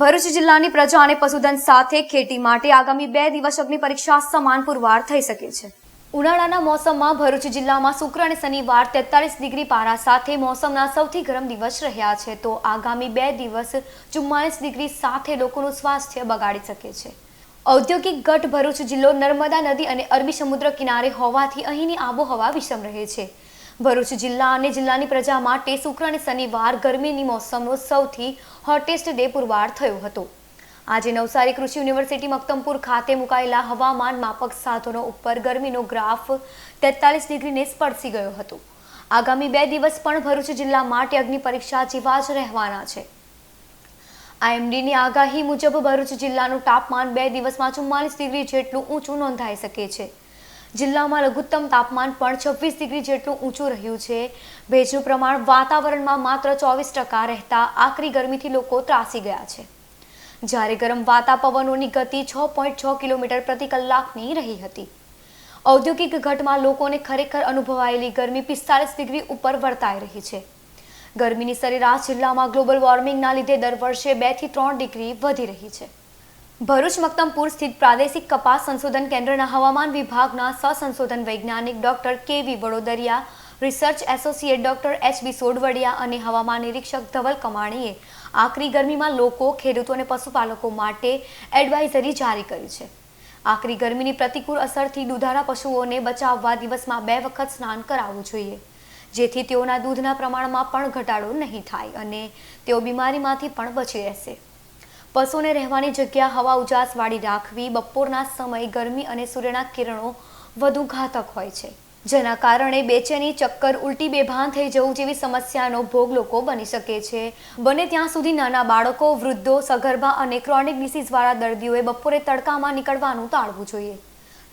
ભરૂચ જિલ્લાની પ્રજા અને પશુધન સાથે ખેતી માટે આગામી બે દિવસ અગ્નિ પરીક્ષા સમાન પુરવાર થઈ શકે છે. ઉનાળાના મોસમમાં ભરૂચ જિલ્લામાં શુક્ર અને શનિવાર તેતાલીસ ડિગ્રી પારા સાથે મોસમના સૌથી ગરમ દિવસ રહ્યા છે તો આગામી બે દિવસ ચુમ્માલીસ ડિગ્રી સાથે લોકોનું સ્વાસ્થ્ય બગાડી શકે છે. ઔદ્યોગિક ગઢ ભરૂચ જિલ્લો નર્મદા નદી અને અરબી સમુદ્ર કિનારે હોવાથી અહીંની આબોહવા વિષમ રહે છે. ભરૂચ જિલ્લા અને જિલ્લાની પ્રજા માટે શુક્ર અને શનિવાર ગરમીની મોસમનો સૌથી હોટેસ્ટ ડે પુરવાર થયો હતો. આજે નવસારી કૃષિ યુનિવર્સિટી મક્તમપુર ખાતે મુકાયેલા હવામાન માપક સાધનો ઉપર ગરમીનો ગ્રાફ તેતાલીસ ડિગ્રીને સ્પર્શી ગયો હતો. આગામી બે દિવસ પણ ભરૂચ જિલ્લા માટે અગ્નિ પરીક્ષા જેવા જ રહેવાના છે. આઈએમડીની આગાહી મુજબ ભરૂચ જિલ્લાનું તાપમાન બે દિવસમાં ચુમ્માલીસ ડિગ્રી જેટલું ઊંચું નોંધાઈ શકે છે. જિલ્લામાં લઘુત્તમ તાપમાન પણ છવ્વીસ ડિગ્રી જેટલું ઊંચું રહ્યું છે. ભેજનું પ્રમાણ વાતાવરણમાં માત્ર ચોવીસ ટકા રહેતા આકરી ગરમીથી લોકો ત્રાસી ગયા છે. જ્યારે ગરમ વાતાપવનોની ગતિ છ પોઈન્ટ છ કિલોમીટર પ્રતિ કલાકની રહી હતી. ઔદ્યોગિક ઘટમાં લોકોને ખરેખર અનુભવાયેલી ગરમી પિસ્તાલીસ ડિગ્રી ઉપર વર્તાઈ રહી છે. ગરમીની સરેરાશ જિલ્લામાં ગ્લોબલ વોર્મિંગના લીધે દર વર્ષે બેથી ત્રણ ડિગ્રી વધી રહી છે. ભરૂચ મક્તમપુર સ્થિત પ્રાદેશિક કપાસ સંશોધન કેન્દ્રના હવામાન વિભાગના સહસંશોધન વૈજ્ઞાનિક doctor K V Vadodaria, research associate doctor H B Sodvadia અને હવામાન નિરીક્ષક ધવલ કમાણીએ આકરી ગરમીમાં લોકો, ખેડૂતો અને પશુપાલકો માટે એડવાઇઝરી જારી કરી છે. આકરી ગરમીની પ્રતિકૂળ અસરથી દુધારા પશુઓને બચાવવા દિવસમાં બે વખત સ્નાન કરાવવું જોઈએ. જેથી તેઓના દૂધના પ્રમાણમાં પણ ઘટાડો નહીં થાય અને તેઓ બીમારીમાંથી પણ બચી રહેશે. પશુને રહેવાની જગ્યા હવા ઉજાસવાળી રાખવી, બપોરના સમય ગરમી અને સૂર્યના કિરણો વધુ ઘાતક હોય છે. જેના કારણે બેચેની ચક્કર ઉલટી બેભાન થઈ જવું જેવી સમસ્યાનો ભોગ લોકો બની શકે છે. બને ત્યાં સુધી નાના બાળકો, વૃદ્ધો, સગર્ભા અને ક્રોનિક ડિસીઝવાળા દર્દીઓએ બપોરે તડકામાં નીકળવાનું ટાળવું જોઈએ.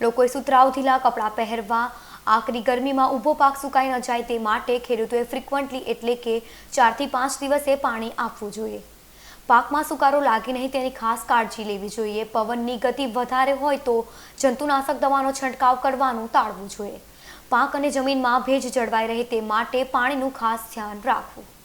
લોકોએ સુતરાઉ કપડાં પહેરવા, આકરી ગરમીમાં ઊભો પાક સુકાઈ ન જાય તે માટે ખેડૂતોએ ફ્રિકવન્ટલી એટલે કે ચારથી પાંચ દિવસે પાણી આપવું જોઈએ. પાકમાં સુકારો લાગે નહીં તેની ખાસ કાળજી લેવી જોઈએ. પવનની ગતિ વધારે હોય તો જંતુનાશક દવાનો છંટકાવ કરવાનું ટાળવું જોઈએ. પાક અને જમીનમાં ભેજ જળવાઈ રહે તે માટે પાણીનું ખાસ ધ્યાન રાખવું.